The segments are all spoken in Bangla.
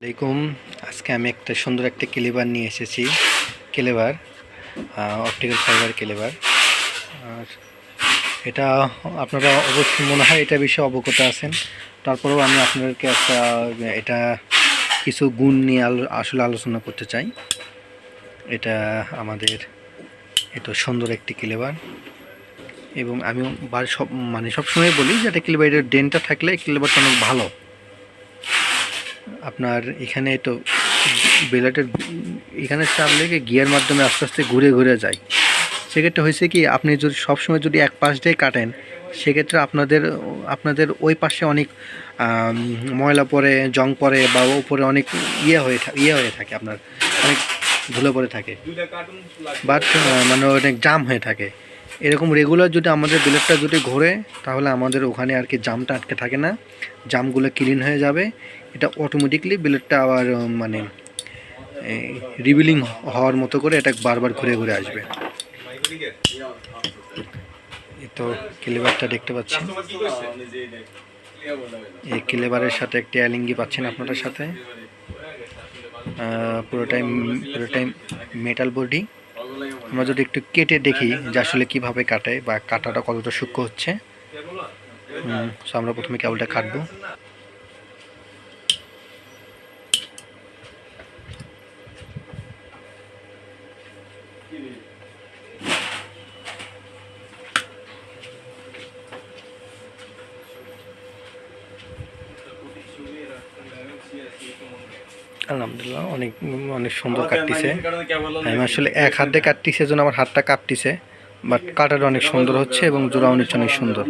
আসসালামাইকুম আজকে আমি একটা সুন্দর একটা কেলেবার নিয়ে এসেছি। কেলেবার অপটিক্যাল ফাইবার কেলেবার আর এটা আপনারা অবশ্যই মনে হয় এটা বিষয়ে অবগত আছেন। তারপরেও আমি আপনাদেরকে একটা, এটা কিছু গুণ নিয়ে আসলে আলোচনা করতে চাই। এটা আমাদের, এটা সুন্দর একটি কেলেবার এবং আমি সব মানে সবসময় বলি যে এটা ডেনটা থাকলে কেলেবারটা অনেক ভালো। আপনার এখানে তো বেলাটের, এখানে চাপ লেগে গিয়ার মাধ্যমে আস্তে আস্তে ঘুরে ঘুরে যায়। সেক্ষেত্রে হয়েছে কি, আপনি যদি, সবসময় যদি এক পাশ দিয়ে কাটেন, সেক্ষেত্রে আপনাদের আপনাদের ওই পাশে অনেক ময়লা পড়ে, জং পড়ে বা উপরে অনেক ইয়ে হয়ে থাকে ইয়ে হয়ে থাকে আপনার, অনেক ধুলো পড়ে থাকে। বাট মানে অনেক জাম হয়ে থাকে। এরকম রেগুলার যদি আমাদের বিলেটটা যদি ঘোরে, তাহলে আমাদের ওখানে আর কি জামটা আটকে থাকে না। জামগুলো ক্লিন হয়ে যাবে। এটা অটোমেটিকলি বিলেটটা আবার মানে রিবিলিং হওয়ার মতো করে এটা বারবার ঘুরে ঘুরে আসবে। তো ক্লিবারটা দেখতে পাচ্ছেন। এই ক্লিবারের সাথে একটি অ্যালিঙ্গি পাচ্ছেন আপনাদের সাথে। পুরোটাই পুরোটাই মেটাল বডি আমরা যদি একটু কেটে দেখি যে আসলে কীভাবে কাটে বা কাটাটা কতটা সূক্ষ্ম হচ্ছে। so আমরা প্রথমে কেবলটা কাটবো। আলহামদুলিল্লাহ অনেক অনেক সুন্দর কাটতিছে। আমি আসলে এক হাত কাটতিছে জন্য আমার হাতটা কাঁপতিছে বাট কাটাটা অনেক সুন্দর হচ্ছে এবং জোড়া অনেক অনেক সুন্দর।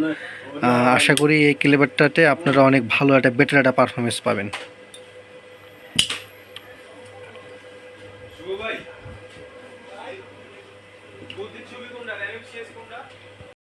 আশা করি এই ক্লেবারটাতে আপনারা অনেক ভালো একটা বেটার একটা পারফরমেন্স পাবেন। ভাই।